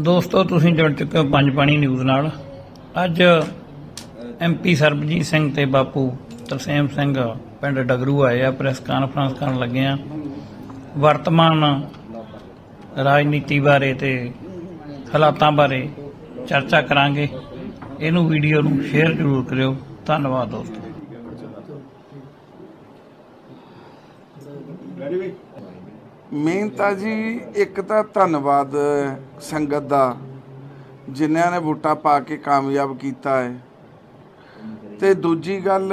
ਦੋਸਤੋ, ਤੁਸੀਂ ਜੁੜ ਚੁੱਕੇ ਹੋ ਪੰਜ ਪਾਣੀ ਨਿਊਜ਼ ਨਾਲ। ਅੱਜ ਐਮਪੀ ਸਰਬਜੀਤ ਸਿੰਘ ਤੇ ਬਾਪੂ ਤਰਸੇਮ ਸਿੰਘ ਪਿੰਡ ਡਗਰੂ ਆਏ ਆ, ਪ੍ਰੈਸ ਕਾਨਫਰੰਸ ਕਰਨ ਲੱਗੇ ਆ। ਵਰਤਮਾਨ ਰਾਜਨੀਤੀ ਬਾਰੇ ਤੇ ਹਾਲਾਤਾਂ ਬਾਰੇ ਚਰਚਾ ਕਰਾਂਗੇ। ਇਹਨੂੰ ਵੀਡੀਓ ਨੂੰ ਸ਼ੇਅਰ ਜ਼ਰੂਰ ਕਰਿਓ। ਧੰਨਵਾਦ, ਦੋਸਤੋ। ਮਿਹਨਤਾ ਜੀ, ਇੱਕ ਤਾਂ ਧੰਨਵਾਦ ਸੰਗਤ ਦਾ, ਜਿਨ੍ਹਾਂ ਨੇ ਵੋਟਾਂ ਪਾ ਕੇ ਕਾਮਯਾਬ ਕੀਤਾ ਹੈ। ਤੇ ਦੂਜੀ ਗੱਲ,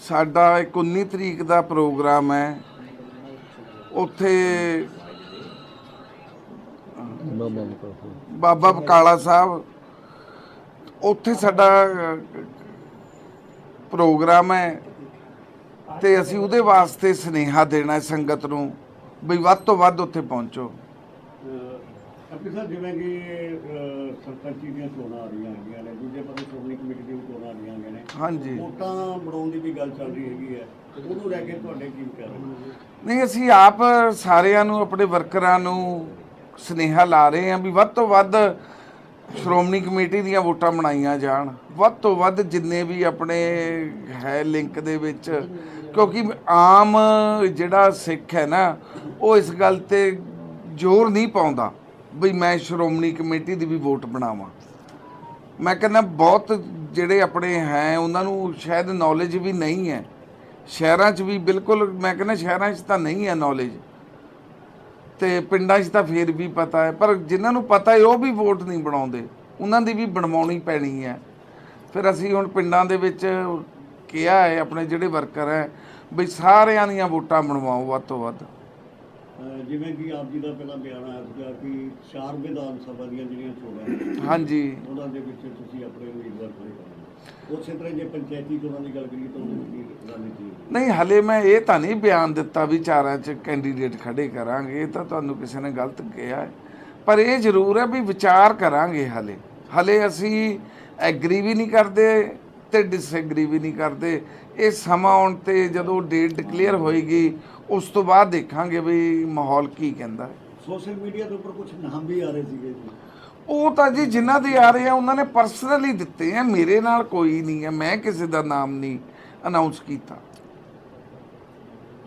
ਸਾਡਾ ਇੱਕ 19 ਤਰੀਕ ਦਾ ਪ੍ਰੋਗਰਾਮ ਹੈ। ਉੱਥੇ ਬਾਬਾ ਬਕਾਲਾ ਸਾਹਿਬ, ਉੱਥੇ ਸਾਡਾ ਪ੍ਰੋਗਰਾਮ ਹੈ। ਤੇ ਅਸੀਂ ਉਹਦੇ ਵਾਸਤੇ ਸਨੇਹਾ ਦੇਣਾ ਹੈ ਸੰਗਤ ਨੂੰ ਵੀ ਵੱਧ ਤੋਂ ਵੱਧ ਉੱਥੇ ਪਹੁੰਚੋ। ਅੱਗੇ ਸਰ ਜਿਵੇਂ ਕਿ ਅਹ, ਸਰਪੰਚੀ ਦੀਆਂ ਚੋਣਾਂ ਆ ਰਹੀਆਂ ਹੈਗੀਆਂ ਨੇ ਦੂਜੇ ਪਾਸੇ ਸ਼੍ਰੋਮਣੀ ਕਮੇਟੀ ਦੀਆਂ ਵੀ ਚੋਣਾਂ ਆ ਰਹੀਆਂ ਹੈਗੀਆਂ ਨੇ ਹਾਂਜੀ। ਵੋਟਾਂ ਬਣਾਉਣ ਦੀ ਵੀ ਗੱਲ ਚੱਲ ਰਹੀ ਹੈਗੀ ਹੈ। ਉਹਨੂੰ ਲੈ ਕੇ ਤੁਹਾਡੇ ਕੀ ਵਿਚਾਰ ਹੈ ਨਹੀਂ ਅਸੀਂ ਆਪ ਸਾਰਿਆਂ ਨੂੰ ਆਪਣੇ ਵਰਕਰਾਂ ਨੂੰ ਸਨੇਹਾ ਲਾ ਰਹੇ ਹਾਂ ਵੀ ਵੱਧ ਤੋਂ ਵੱਧ ਸ਼੍ਰੋਮਣੀ ਕਮੇਟੀ ਦੀਆਂ ਵੋਟਾਂ ਬਣਾਈਆਂ ਜਾਣ। ਵੱਧ ਤੋਂ ਵੱਧ ਜਿੰਨੇ ਵੀ ਆਪਣੇ ਹੈ ਲਿੰਕ ਦੇ ਵਿੱਚ ਕਿਉਂਕਿ ਆਮ ਜਿਹੜਾ ਸਿੱਖ ਹੈ ਨਾ, ਉਹ ਇਸ ਗੱਲ ਤੇ ਜ਼ੋਰ ਨਹੀਂ ਪਾਉਂਦਾ ਵੀ ਮੈਂ ਸ਼੍ਰੋਮਣੀ ਕਮੇਟੀ ਦੀ ਵੀ ਵੋਟ ਬਣਾਵਾਂ। ਮੈਂ ਕਹਿੰਦਾ ਬਹੁਤ ਜਿਹੜੇ ਆਪਣੇ ਹੈ, ਉਹਨਾਂ ਨੂੰ ਸ਼ਾਇਦ ਨੌਲੇਜ ਵੀ ਨਹੀਂ ਹੈ। ਸ਼ਹਿਰਾਂ 'ਚ ਵੀ ਬਿਲਕੁਲ, ਮੈਂ ਕਹਿੰਦਾ ਸ਼ਹਿਰਾਂ 'ਚ ਤਾਂ ਨਹੀਂ ਹੈ ਨੌਲੇਜ ਤੇ ਪਿੰਡਾਂ 'ਚ ਤਾਂ ਫੇਰ ਵੀ ਪਤਾ ਹੈ, ਪਰ ਜਿਨ੍ਹਾਂ ਨੂੰ ਪਤਾ ਹੈ, ਉਹ ਵੀ ਵੋਟ ਨਹੀਂ ਬਣਾਉਂਦੇ। ਉਹਨਾਂ ਦੀ ਵੀ ਬਣਵਾਉਣੀ ਪੈਣੀ ਹੈ। ਫਿਰ ਅਸੀਂ ਹੁਣ ਪਿੰਡਾਂ ਦੇ ਵਿੱਚ ਕਿਹਾ ਹੈ ਆਪਣੇ ਜਿਹੜੇ ਵਰਕਰ ਹੈ ਵੀ ਸਾਰਿਆਂ ਦੀਆਂ ਵੋਟਾਂ ਬਣਵਾਓ ਵੱਧ ਤੋਂ ਵੱਧ। ਅਹ, ਜਿਵੇਂ ਕਿ ਆਪ ਜੀ ਦਾ ਪਹਿਲਾਂ ਬਿਆਨ ਆਇਆ ਸੀਗਾ ਕਿ ਚਾਰ ਵਿਧਾਨ ਸਭਾ ਦੀਆਂ ਜਿਹੜੀਆਂ ਚੋਣਾਂ ਨੇ, ਹਾਂਜੀ। ਉਹਨਾਂ ਦੇ ਵਿੱਚ ਤੁਸੀਂ ਆਪਣੇ ਉਮੀਦਵਾਰ ਖੜੇ ਕਰਨਾ ਉਸੇ ਤਰ੍ਹਾਂ ਜੇ ਪੰਚਾਇਤੀ ਚੋਣਾਂ ਦੀ ਗੱਲ ਕਰੀਏ ਤਾਂ ਉਹਦੀ ਕੀ ਰਣਨੀਤੀ ਹੈ? ਨਹੀਂ ਹਲੇ ਮੈਂ ਇਹ ਤਾਂ ਨਹੀਂ ਬਿਆਨ ਦਿੱਤਾ ਵੀ ਚਾਰਾਂ 'ਚ ਕੈਂਡੀਡੇਟ ਖੜੇ ਕਰਾਂਗੇ ਇਹ ਤਾਂ ਤੁਹਾਨੂੰ ਕਿਸੇ ਨੇ ਗਲਤ ਕਿਹਾ ਹੈ। ਪਰ ਇਹ ਜ਼ਰੂਰ ਹੈ ਵੀ ਵਿਚਾਰ ਕਰਾਂਗੇ ਹਲੇ। ਹਲੇ ਅਸੀਂ ਐਗਰੀ ਵੀ ਨਹੀਂ ਕਰਦੇ ਤੇ ਡਿਸਐਗਰੀ ਵੀ ਨਹੀਂ ਕਰਦੇ। ਇਹ ਸਮਾਂ ਆਉਣ ਤੇ ਜਦੋਂ ਡੇਟ ਡਿਕਲੇਅਰ ਹੋਏਗੀ ਉਸ ਤੋਂ ਬਾਅਦ ਦੇਖਾਂਗੇ ਵੀ ਮਾਹੌਲ ਕੀ ਕਹਿੰਦਾ ਹੈ। ਸੋਸ਼ਲ ਮੀਡੀਆ ਦੇ ਉੱਪਰ ਕੁਝ ਨਾਮ ਵੀ ਆ ਰਹੇ ਸੀਗੇ ਜੀ। ਉਹ ਤਾਂ ਜੀ ਜਿਨ੍ਹਾਂ ਦੇ ਆ ਰਹੇ ਆ ਉਹਨਾਂ ਨੇ ਪਰਸਨਲੀ ਦਿੱਤੇ ਆ ਮੇਰੇ ਨਾਲ ਕੋਈ ਨਹੀਂ ਹੈ ਮੈਂ ਕਿਸੇ ਦਾ ਨਾਮ ਨਹੀਂ ਅਨਾਉਂਸ ਕੀਤਾ।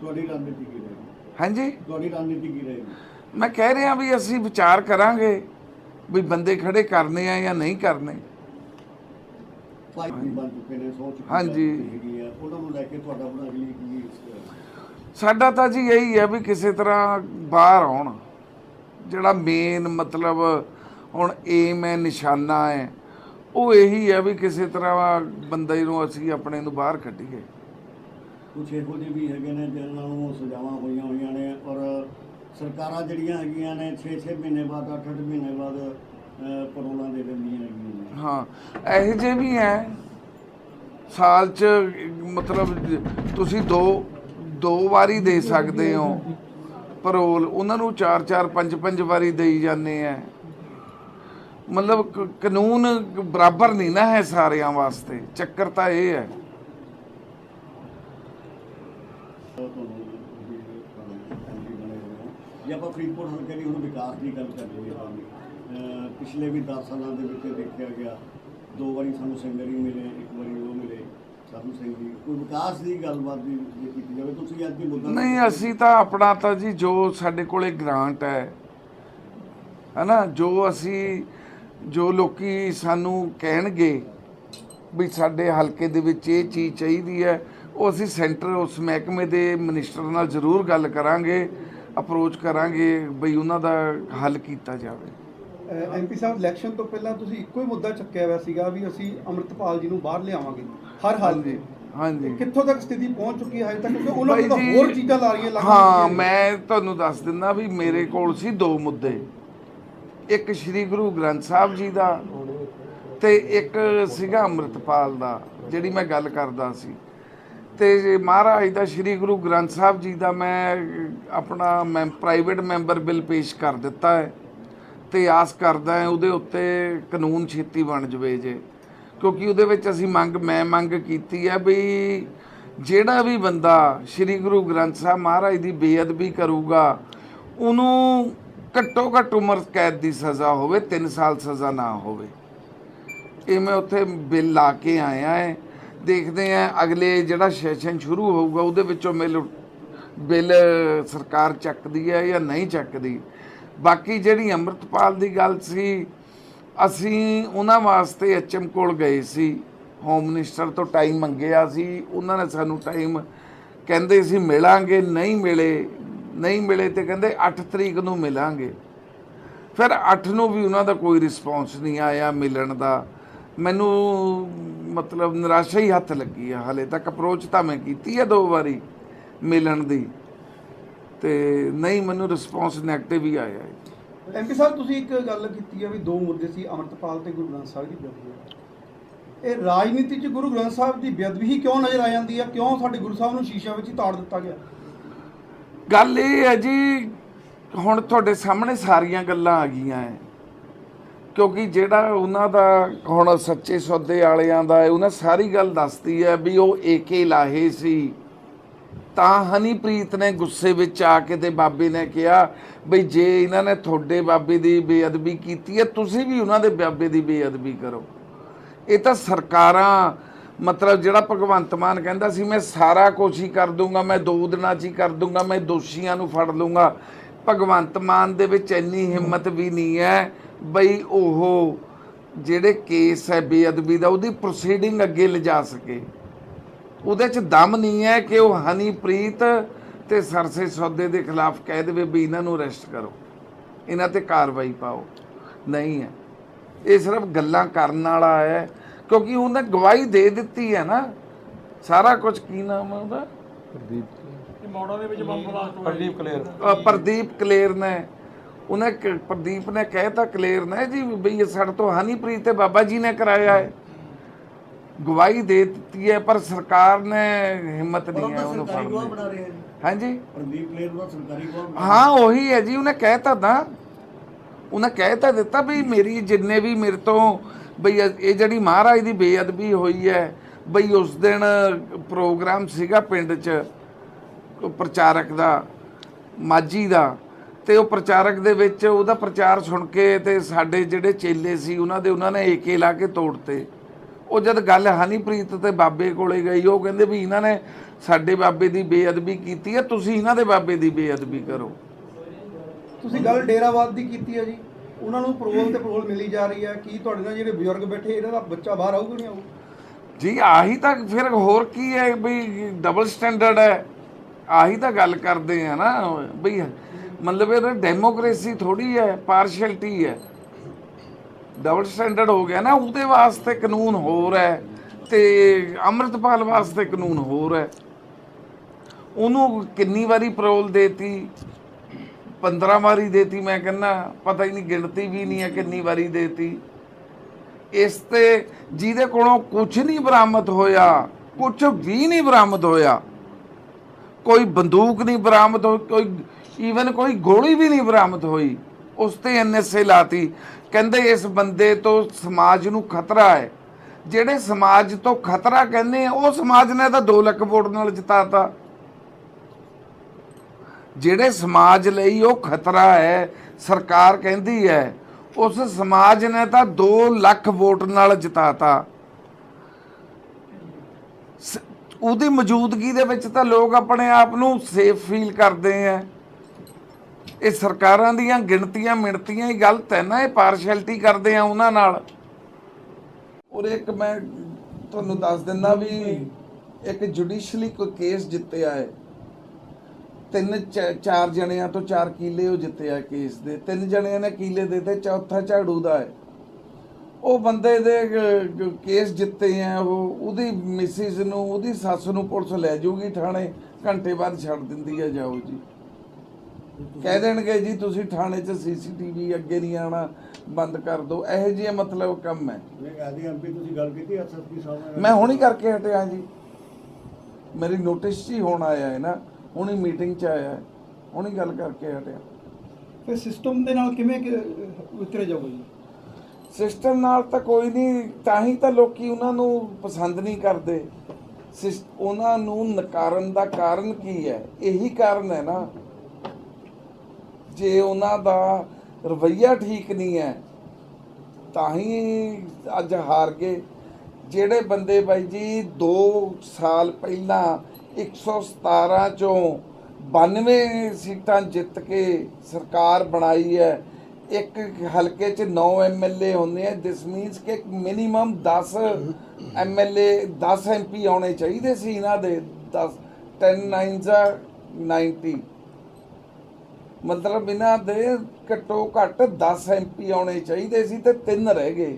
ਤੁਹਾਡੀ ਰਣਨੀਤੀ ਕੀ ਰਹੇਗੀ? ਹਾਂਜੀ? ਤੁਹਾਡੀ ਰਣਨੀਤੀ ਕੀ ਰਹੇਗੀ? ਮੈਂ ਕਹਿ ਰਿਹਾ ਵੀ ਅਸੀਂ ਵਿਚਾਰ ਕਰਾਂਗੇ ਵੀ ਬੰਦੇ ਖੜੇ ਕਰਨੇ ਆ ਜਾਂ ਨਹੀਂ ਕਰਨੇ। ਭਾਈ ਬਣ ਚੁੱਕੇ ਨੇ ਸੋਚ ਚੁੱਕੇ ਹਾਂਜੀ। ਹੈਗੀ ਆ। ਉਹਨਾਂ ਨੂੰ ਲੈ ਕੇ ਤੁਹਾਡਾ ਆਪਣਾ ਅਗਲੀ ਕੀ ਅਹ, ਸਾਡਾ ਤਾਂ ਜੀ ਇਹੀ ਹੈ ਵੀ ਕਿਸੇ ਤਰ੍ਹਾਂ ਬਾਹਰ ਆਉਣ। ਜਿਹੜਾ ਮੇਨ ਮਤਲਬ ਹੁਣ ਏਮ ਹੈ ਨਿਸ਼ਾਨਾ ਹੈ ਉਹ ਇਹੀ ਹੈ ਵੀ ਕਿਸੇ ਤਰ੍ਹਾਂ ਬੰਦੇ ਨੂੰ ਅਸੀਂ ਆਪਣੇ ਨੂੰ ਬਾਹਰ ਕੱਢੀਏ। ਕੁਛ ਇਹੋ ਜਿਹੇ ਵੀ ਹੈਗੇ ਨੇ ਜਿਨ੍ਹਾਂ ਨੂੰ ਸਜ਼ਾਵਾਂ ਹੋਈਆਂ ਹੋਈਆਂ ਨੇ ਔਰ ਸਰਕਾਰਾਂ ਜਿਹੜੀਆਂ ਹੈਗੀਆਂ ਨੇ 6-6 ਮਹੀਨੇ ਬਾਅਦ 8-8 ਮਹੀਨੇ ਬਾਅਦ ਅਹ, ਦੇ ਦਿੰਦੀਆਂ ਹੈਗੀਆਂ ਨੇ। ਹਾਂ, ਇਹੋ ਜਿਹੇ ਵੀ ਹੈ ਸਾਲ ਚ ਮਤਲਬ ਤੁਸੀਂ ਦੋ ਦੋ ਵਾਰੀ ਦੇ ਸਕਦੇ ਹੋ। ਪਰੋਲ ਉਹਨਾਂ ਨੂੰ ਚਾਰ ਚਾਰ, ਪੰਜ ਪੰਜ ਵਾਰੀ ਦੇਈ ਜਾਂਦੇ ਆ ਮਤਲਬ ਕਾਨੂੰਨ ਬਰਾਬਰ ਨਹੀਂ ਨਾ ਹੈ ਸਾਰਿਆਂ ਵਾਸਤੇ। ਚੱਕਰ ਤਾਂ ਇਹ ਹੈ ਜੇ ਆਪਾਂ ਫਰੀਦਕੋਟ ਹਲਕੇ ਦੀ ਹੁਣ ਵਿਕਾਸ ਦੀ ਗੱਲ ਕਰ ਲਈਏ ਪਿਛਲੇ ਵੀ 10 ਸਾਲਾਂ ਦੇ ਵਿੱਚ ਦੇਖਿਆ ਗਿਆ ਦੋ ਵਾਰੀ ਸਾਨੂੰ ਸਿੰਗਰ ਮਿਲੇ ਇੱਕ ਵਾਰੀ ਉਹ ਮਿਲੇ ਸਾਧੂ ਸਿੰਘ ਜੀ। ਕੋਈ ਵਿਕਾਸ ਦੀ ਗੱਲਬਾਤ ਦੀ ਜੇ ਕੀਤੀ ਜਾਵੇ ਤੁਸੀਂ ਅੱਜ ਦੀ ਮੁੱਦਾ ਨਹੀਂ ਅਸੀਂ ਤਾਂ ਆਪਣਾ ਤਾਂ ਜੀ ਜੋ ਸਾਡੇ ਕੋਲੇ ਗ੍ਰਾਂਟ ਹੈ ਹਨਾ ਜੋ ਅਸੀਂ ਜੋ ਲੋਕੀ ਸਾਨੂੰ ਕਹਿਣਗੇ ਵੀ ਸਾਡੇ ਹਲਕੇ ਦੇ ਵਿੱਚ ਇਹ ਚੀਜ਼ ਚਾਹੀਦੀ ਹੈ ਉਹ ਅਸੀਂ ਸੈਂਟਰ ਉਸ ਮਹਿਕਮੇ ਦੇ ਮਿਨਿਸਟਰ ਨਾਲ ਜ਼ਰੂਰ ਗੱਲ ਕਰਾਂਗੇ ਅਪਰੋਚ ਕਰਾਂਗੇ ਬਈ ਉਹਨਾਂ ਦਾ ਹੱਲ ਕੀਤਾ ਜਾਵੇ। ਐਮਪੀ ਸਾਹਿਬ ਇਲੈਕਸ਼ਨ ਤੋਂ ਪਹਿਲਾਂ ਤੁਸੀਂ ਇੱਕੋ ਹੀ ਮੁੱਦਾ ਚੱਕਿਆ ਹੋਇਆ ਸੀਗਾ ਵੀ ਅਸੀਂ ਅੰਮ੍ਰਿਤਪਾਲ ਜੀ ਨੂੰ ਬਾਹਰ ਲਿਆਵਾਂਗੇ। ਹਰ ਹਾਲ ਹਾਂਜੀ ਹਾਂਜੀ। ਕਿੱਥੋਂ ਤੱਕ ਸਥਿਤੀ ਪਹੁੰਚ ਚੁੱਕੀ ਹੈ ਹਜੇ ਤੱਕ? ਕਿਉਂਕਿ ਉਹਨਾਂ ਨੂੰ ਤਾਂ ਜੀ, ਹੋਰ ਚੀਜ਼ਾਂ ਲਾ ਰਹੀਆਂ ਲੱਗ ਹਾਂ ਮੈਂ ਤੁਹਾਨੂੰ ਦੱਸ ਦਿੰਦਾ ਵੀ ਮੇਰੇ ਕੋਲ ਸੀ ਦੋ ਮੁੱਦੇ। ਇੱਕ ਸ੍ਰੀ ਗੁਰੂ ਗ੍ਰੰਥ ਸਾਹਿਬ ਜੀ ਦਾ ਤੇ ਇੱਕ ਸੀਗਾ ਅੰਮ੍ਰਿਤਪਾਲ ਦਾ ਜਿਹੜੀ ਮੈਂ ਗੱਲ ਕਰਦਾ ਸੀ। ਤੇ ਜੇ ਮਹਾਰਾਜ ਦਾ ਸ੍ਰੀ ਗੁਰੂ ਗ੍ਰੰਥ ਸਾਹਿਬ ਜੀ ਦਾ ਮੈਂ ਆਪਣਾ ਮੈਂ ਪ੍ਰਾਈਵੇਟ ਮੈਂਬਰ ਬਿੱਲ ਪੇਸ਼ ਕਰ ਦਿੱਤਾ ਹੈ। ਤੇ ਆਸ ਕਰਦਾ ਹੈ, ਉਹਦੇ ਉੱਤੇ ਕਾਨੂੰਨ ਛੇਤੀ ਬਣ ਜਵੇ ਜੇ। ਕਿਉਂਕਿ ਉਹਦੇ ਵਿੱਚ ਅਸੀਂ ਮੰਗ, ਮੈਂ ਮੰਗ ਕੀਤੀ ਹੈ ਵੀ ਜਿਹੜਾ ਵੀ ਬੰਦਾ ਸ੍ਰੀ ਗੁਰੂ ਗ੍ਰੰਥ ਸਾਹਿਬ ਮਹਾਰਾਜ ਦੀ ਬੇਅਦਬੀ ਕਰੂਗਾ, ਉਹਨੂੰ ਘੱਟੋ ਘੱਟ ਉਮਰ ਕੈਦ ਦੀ ਸਜ਼ਾ ਹੋਵੇ 3 ਸਾਲ ਸਜ਼ਾ ਨਾ ਹੋਵੇ। ਇਹ ਮੈਂ ਉੱਥੇ ਬਿੱਲ ਲਾ ਕੇ ਆਇਆ ਹੈ। ਦੇਖਦੇ ਆ ਅਗਲੇ ਜਿਹੜਾ ਸੈਸ਼ਨ ਸ਼ੁਰੂ ਹੋਊਗਾ, ਉਹਦੇ ਵਿੱਚੋਂ ਮਿਲ ਬਿੱਲ ਸਰਕਾਰ ਚੱਕਦੀ ਹੈ ਜਾਂ ਨਹੀਂ ਚੱਕਦੀ। ਬਾਕੀ ਜਿਹੜੀ ਅੰਮ੍ਰਿਤਪਾਲ ਦੀ ਗੱਲ ਸੀ, ਅਸੀਂ ਉਹਨਾਂ ਵਾਸਤੇ ਐਚਐਮ ਕੋਲ ਗਏ ਸੀ। ਹੋਮ ਮਿਨਿਸਟਰ ਤੋਂ ਟਾਈਮ ਮੰਗਿਆ ਸੀ। ਉਹਨਾਂ ਨੇ ਸਾਨੂੰ ਟਾਈਮ ਕਹਿੰਦੇ ਸੀ, ਮਿਲਾਂਗੇ, ਨਹੀਂ ਮਿਲੇ ਨਹੀਂ ਮਿਲੇ ਤੇ ਕਹਿੰਦੇ 8 ਤਰੀਕ ਨੂੰ ਮਿਲਾਂਗੇ। ਫਿਰ 8 ਨੂੰ ਵੀ ਉਹਨਾਂ ਦਾ ਕੋਈ ਰਿਸਪੌਂਸ ਨਹੀਂ ਆਇਆ ਮਿਲਣ ਦਾ। ਮੈਨੂੰ ਮਤਲਬ ਨਿਰਾਸ਼ਾ ਹੀ ਹੱਥ ਲੱਗੀ ਆ, ਹਲੇ ਤੱਕ ਅਪਰੋਚ ਤਾਂ ਮੈਂ ਕੀਤੀ ਹੈ ਦੋ ਵਾਰੀ ਮਿਲਣ ਦੀ। ਤੇ ਨਹੀਂ ਮੈਨੂੰ ਰਿਸਪੌਂਸ ਨੈਗੇਟਿਵ ਹੀ ਆਇਆ ਹੈ। ਐਮਪੀ ਸਾਹਿਬ ਤੁਸੀਂ ਇੱਕ ਗੱਲ ਕੀਤੀ ਹੈ ਵੀ ਦੋ ਮੁੱਦੇ ਸੀ ਅਮਰਤਪਾਲ ਤੇ ਗੁਰੂ ਗ੍ਰੰਥ ਸਾਹਿਬ ਦੀ ਬੇਅਦਬੀ ਇਹ ਰਾਜਨੀਤੀ 'ਚ ਗੁਰੂ ਗ੍ਰੰਥ ਸਾਹਿਬ ਦੀ ਬੇਅਦਬੀ ਹੀ ਕਿਉਂ ਨਜ਼ਰ ਆ ਜਾਂਦੀ ਹੈ ਕਿਉਂ ਸਾਡੇ ਗੁਰੂ ਸਾਹਿਬ ਨੂੰ ਸ਼ੀਸ਼ਿਆਂ ਵਿੱਚ ਹੀ ਤਾੜ ਦਿੱਤਾ ਗਿਆ? ਗੱਲ ਇਹ ਹੈ ਜੀ ਹੁਣ ਤੁਹਾਡੇ ਸਾਹਮਣੇ ਸਾਰੀਆਂ ਗੱਲਾਂ ਆ ਗਈਆਂ ਹੈ ਕਿਉਂਕਿ ਜਿਹੜਾ ਉਹਨਾਂ ਦਾ ਹੁਣ ਸੱਚੇ ਸੌਦੇ ਵਾਲਿਆਂ ਦਾ ਹੈ, ਉਹਨਾਂ ਸਾਰੀ ਗੱਲ ਦੱਸਦੀ ਹੈ ਵੀ ਉਹ ਏਕੇ ਲਾਹੇ ਸੀ। ਤਾਂ ਹਨੀਪ੍ਰੀਤ ਨੇ ਗੁੱਸੇ ਵਿੱਚ ਆ ਕੇ ਤੇ ਬਾਬੇ ਨੇ ਕਿਹਾ, ਬਈ ਜੇ ਇਹਨਾਂ ਨੇ ਤੁਹਾਡੇ ਬਾਬੇ ਦੀ ਬੇਅਦਬੀ ਕੀਤੀ ਹੈ, ਤੁਸੀਂ ਵੀ ਉਹਨਾਂ ਦੇ ਬਾਬੇ ਦੀ ਬੇਅਦਬੀ ਕਰੋ। ਇਹ ਤਾਂ ਸਰਕਾਰਾਂ, ਮਤਲਬ ਜਿਹੜਾ ਭਗਵੰਤ ਮਾਨ ਕਹਿੰਦਾ ਸੀ, ਮੈਂ ਸਾਰਾ ਕੁਝ ਹੀ ਕਰ ਦੂੰਗਾ, ਮੈਂ ਦੋ ਦਿਨਾਂ 'ਚ ਹੀ ਕਰ ਦੂੰਗਾ, ਮੈਂ ਦੋਸ਼ੀਆਂ ਨੂੰ ਫੜ ਲੂੰਗਾ। ਭਗਵੰਤ ਮਾਨ ਦੇ ਵਿੱਚ ਇੰਨੀ ਹਿੰਮਤ ਵੀ ਨਹੀਂ ਹੈ ਬਈ ਉਹ ਜਿਹੜੇ ਕੇਸ ਹੈ ਬੇਅਦਬੀ ਦਾ, ਉਹਦੀ ਪ੍ਰੋਸੀਡਿੰਗ ਅੱਗੇ ਲਿਜਾ ਸਕੇ। ਉਹਦੇ 'ਚ ਦਮ ਨਹੀਂ ਹੈ ਕਿ ਉਹ ਹਨੀਪ੍ਰੀਤ ਤੇ ਸਰਸੇ ਸੌਦੇ ਦੇ ਖਿਲਾਫ ਕਹਿ ਦੇਵੇ ਵੀ ਇਹਨਾਂ ਨੂੰ ਅਰੈਸਟ ਕਰੋ। ਇਹਨਾਂ ਤੇ ਕਾਰਵਾਈ ਪਾਓ। ਨਹੀਂ ਹੈ। ਇਹ ਸਿਰਫ ਗੱਲਾਂ ਕਰਨ ਵਾਲਾ ਹੈ ਕਿਉਂਕਿ ਉਹਨੇ ਗਵਾਹੀ ਦੇ ਦਿੱਤੀ ਹੈ ਨਾ। ਸਾਰਾ ਕੁਝ ਕੀ ਨਾਮ ਹੈ ਉਹਦਾ? ਅ, ਪ੍ਰਦੀਪ ਕਲੇਰ ਨੇ। ਉਹਨੇ ਪ੍ਰਦੀਪ ਨੇ ਕਹਿਤਾ ਕਲੇਰ ਨੇ ਜੀ ਬਈ ਇਹ ਸਾਡੇ ਤੋਂ ਹਨੀਪ੍ਰੀਤ ਤੇ ਬਾਬਾ ਜੀ ਨੇ ਕਰਾਇਆ ਹੈ। ਗਵਾਹੀ ਦੇ ਦਿੱਤੀ ਹੈ ਪਰ ਸਰਕਾਰ ਨੇ ਹਿੰਮਤ ਨਹੀਂ ਹੈ ਉਹ ਉਹਨੂੰ ਸਰਕਾਰੀ ਗਵਾਹ ਫੜਨ ਬਣਾ ਦੀ। ਰਹੇ ਹਾਂਜੀ? ਪ੍ਰਦੀਪ ਕਲੇਰ ਦਾ ਸਰਕਾਰੀ ਗਵਾਹ ਬਣਾ ਹਾਂ ਉਹੀ ਹੈ ਜੀ ਉਹਨੇ ਕਹਿਤਾ ਨਾ ਉਹਨੇ ਕਹਿਤਾ ਦਿੱਤਾ ਵੀ ਮੇਰੀ ਜਿੰਨੇ ਵੀ ਮੇਰੇ ਤੋਂ ਬਈ ਇਹ ਇਹ ਜਿਹੜੀ ਮਹਾਰਾਜ ਦੀ ਬੇਅਦਬੀ ਹੋਈ ਹੈ ਬਈ ਉਸ ਦਿਨ ਪ੍ਰੋਗਰਾਮ ਸੀਗਾ ਪਿੰਡ 'ਚ ਉਹ ਪ੍ਰਚਾਰਕ ਦਾ ਮਾਜੀ ਦਾ। ਤੇ ਉਹ ਪ੍ਰਚਾਰਕ ਦੇ ਵਿੱਚ ਉਹਦਾ ਪ੍ਰਚਾਰ ਸੁਣ ਕੇ ਤੇ ਸਾਡੇ ਜਿਹੜੇ ਚੇਲੇ ਸੀ ਉਹਨਾਂ ਦੇ ਉਹਨਾਂ ਨੇ ਏਕੇ ਲਾ ਕੇ ਤੋੜਤੇ। ਉਹ ਜਦ ਗੱਲ ਹਨੀਪ੍ਰੀਤ ਤੇ ਬਾਬੇ ਕੋਲੇ ਗਈ ਉਹ ਕਹਿੰਦੇ ਵੀ ਇਹਨਾਂ ਨੇ ਸਾਡੇ ਬਾਬੇ ਦੀ ਬੇਅਦਬੀ ਕੀਤੀ ਹੈ ਤੁਸੀਂ ਇਹਨਾਂ ਦੇ ਬਾਬੇ ਦੀ ਬੇਅਦਬੀ ਕਰੋ। ਤੁਸੀਂ ਗੱਲ ਡੇਰਾਵਾਦ ਦੀ ਕੀਤੀ ਹੈ ਜੀ। ਉਹਨਾਂ ਨੂੰ ਪਰੋਲ ਤੇ ਪਰੋਲ ਮਿਲੀ ਜਾ ਰਹੀ ਹੈ। ਕੀ ਤੁਹਾਡੇ ਨਾਲ ਜਿਹੜੇ ਬਜ਼ੁਰਗ ਬੈਠੇ ਇਹਨਾਂ ਦਾ ਬੱਚਾ ਬਾਹਰ ਆਊਗਾ ਨਹੀਂ ਆਊਗਾ ਜੀ ਆਹੀ ਤਾਂ ਫਿਰ ਹੋਰ ਕੀ ਹੈ ਬਈ ਡਬਲ ਸਟੈਂਡਰਡ ਹੈ। ਆਹੀ ਤਾਂ ਗੱਲ ਕਰਦੇ ਆ ਨਾ ਬਈ ਮਤਲਬ ਇਹ ਡੈਮੋਕ੍ਰੇਸੀ ਥੋੜੀ ਹੈ ਪਾਰਸ਼ੈਲਿਟੀ ਹੈ। ਡਬਲ ਸਟੈਂਡਰਡ ਹੋ ਗਿਆ ਨਾ, ਉਹਦੇ ਵਾਸਤੇ ਕਾਨੂੰਨ ਹੋਰ ਹੈ ਤੇ ਅੰਮ੍ਰਿਤਪਾਲ ਵਾਸਤੇ ਕਾਨੂੰਨ ਹੋਰ ਹੈ। ਉਹਨੂੰ ਕਿੰਨੀ ਵਾਰੀ ਪਰੋਲ ਦੇਤੀ? 15 ਵਾਰੀ ਦੇਤੀ ਮੈਂ ਕਹਿੰਦਾ, ਪਤਾ ਹੀ ਨਹੀਂ, ਗਿਣਤੀ ਵੀ ਨਹੀਂ ਹੈ ਕਿੰਨੀ ਵਾਰੀ ਦੇਤੀ। ਇਸ ਤੇ ਜਿਹਦੇ ਕੋਲੋਂ ਕੁਝ ਨਹੀਂ ਬਰਾਮਦ ਹੋਇਆ ਕੁਝ ਵੀ ਨਹੀਂ ਬਰਾਮਦ ਹੋਇਆ, ਕੋਈ ਬੰਦੂਕ ਨਹੀਂ ਬਰਾਮਦ ਹੋਈ, ਕੋਈ ਈਵਨ ਕੋਈ ਗੋਲੀ ਵੀ ਨਹੀਂ ਬਰਾਮਦ ਹੋਈ ਉਸ ਤੇ ਐਨਐਸਏ ਲਾਤੀ। ਕਹਿੰਦੇ ਇਸ ਬੰਦੇ ਤੋਂ ਸਮਾਜ ਨੂੰ ਖਤਰਾ ਹੈ। ਜਿਹੜੇ ਸਮਾਜ ਤੋਂ ਖਤਰਾ ਕਹਿੰਦੇ ਆ, ਉਹ ਸਮਾਜ ਨੇ ਤਾਂ 2 ਲੱਖ ਵੋਟ ਨਾਲ ਜਿਤਾਤਾ। ਜਿਹੜੇ ਸਮਾਜ ਲਈ ਉਹ ਖਤਰਾ ਹੈ, ਸਰਕਾਰ ਕਹਿੰਦੀ ਹੈ, ਉਸ ਸਮਾਜ ਨੇ ਤਾਂ 2 ਲੱਖ ਵੋਟ ਨਾਲ ਜਿਤਾਤਾ। ਉਹਦੀ ਮੌਜੂਦਗੀ ਦੇ ਵਿੱਚ ਤਾਂ ਲੋਕ ਆਪਣੇ ਆਪ ਨੂੰ ਸੇਫ ਫੀਲ ਕਰਦੇ ਆ। ਇਹ ਸਰਕਾਰਾਂ ਦੀਆਂ ਗਿਣਤੀਆਂ ਮਿਣਤੀਆਂ ਹੀ ਗਲਤ ਹੈ ਨਾ, ਇਹ ਪਾਰਸ਼ੈਲਿਟੀ ਕਰਦੇ ਆ ਉਹਨਾਂ ਨਾਲ। ਔਰ ਇੱਕ ਮੈਂ ਤੁਹਾਨੂੰ ਦੱਸ ਦਿੰਦਾ ਵੀ ਇੱਕ ਜੁਡੀਸ਼ਲੀ ਕੋਈ ਕੇਸ ਜਿੱਤਿਆ ਹੈ, ਤਿੰਨ ਚ- ਚਾਰ ਜਣਿਆਂ ਤੋਂ ਚਾਰ ਕੀਲੇ ਉਹ ਜਿੱਤਿਆ ਕੇਸ ਦੇ, ਤਿੰਨ ਜਣਿਆਂ ਨੇ ਕੀਲੇ ਦਿੱਤੇ, ਚੌਥਾ ਝਾੜੂ ਦਾ ਹੈ। ਉਹ ਬੰਦੇ ਦੇ ਕ- ਕੇਸ ਜਿੱਤੇ ਆ, ਉਹ ਉਹਦੀ ਮਿਸਿਸ ਨੂੰ, ਉਹਦੀ ਸੱਸ ਨੂੰ ਪੁਲਿਸ ਲੈ ਜਾਊਗੀ ਥਾਣੇ, ਘੰਟੇ ਬਾਅਦ ਛੱਡ ਦਿੰਦੀ ਹੈ ਜਾਓ ਜੀ। ਕਹਿ ਦੇਣਗੇ ਜੀ ਤੁਸੀਂ ਥਾਣੇ 'ਚ ਸੀਸੀਟੀਵੀ ਅੱਗੇ ਨਹੀਂ ਆਣਾ ਬੰਦ ਕਰ ਦਿਓ ਇਹੋ ਜਿਹੇ ਮਤਲਬ ਕੰਮ ਹੈ। ਇਹ ਆਦੀ ਐਮਪੀ ਤੁਸੀਂ ਗੱਲ ਕੀਤੀ ਐਸਐਸਪੀ ਸਾਹਿਬ ਨਾਲ ਮੈਂ ਹੁਣੀ ਕਰਕੇ ਹਟਿਆ ਜੀ। ਮੇਰੀ ਨੋਟਿਸ 'ਚ ਹੀ ਹੋਣ ਆਇਆ ਹੈ ਨਾ ਹੁਣੀ ਮੀਟਿੰਗ 'ਚ ਆਇਆ ਹੈ। ਹੁਣੀ ਗੱਲ ਕਰਕੇ ਹਟਿਆ। ਫਿਰ ਸਿਸਟਮ ਦੇ ਨਾਲ ਕਿਵੇਂ ਉਤਰੇ ਜਾਊਗਾ ਜੀ? ਸਿਸਟਮ ਨਾਲ ਤਾਂ ਕੋਈ ਨਹੀਂ ਤਾਂ ਹੀ ਤਾਂ ਲੋਕੀ ਉਹਨਾਂ ਨੂੰ ਪਸੰਦ ਨਹੀਂ ਕਰਦੇ। ਉਹਨਾਂ ਨੂੰ ਨਕਾਰਨ ਦਾ ਕਾਰਨ ਕੀ ਹੈ? ਇਹੀ ਕਾਰਨ ਹੈ ਨਾ। ਜੇ ਉਹਨਾਂ ਦਾ ਰਵਈਆ ਠੀਕ ਨਹੀਂ ਹੈ, ਤਾਂ ਹੀ ਅੱਜ ਹਾਰ ਗਏ। ਜਿਹੜੇ ਬੰਦੇ ਬਾਈ ਜੀ 2 ਸਾਲ ਪਹਿਲਾਂ 117 ਚੋਂ 92 ਸੀਟਾਂ ਜਿੱਤ ਕੇ ਸਰਕਾਰ ਬਣਾਈ ਹੈ, ਇੱਕ ਹਲਕੇ 'ਚ 9 ਐਮਐਲਏ ਹੁੰਦੇ ਆ ਦਿਸ ਮੀਨਸ ਕਿ ਮਿਨੀਮਮ 10 ਐਮਐਲਏ 10 ਐਮਪੀ ਆਉਣੇ ਚਾਹੀਦੇ ਸੀ ਇਹਨਾਂ ਦੇ 10 10 9 ਆ 90 ਮਤਲਬ ਇਹਨਾਂ ਦੇ ਘੱਟੋ ਘੱਟ 10 ਐਮਪੀ ਆਉਣੇ ਚਾਹੀਦੇ ਸੀ ਤੇ ਤਿੰਨ ਰਹਿ ਗਏ।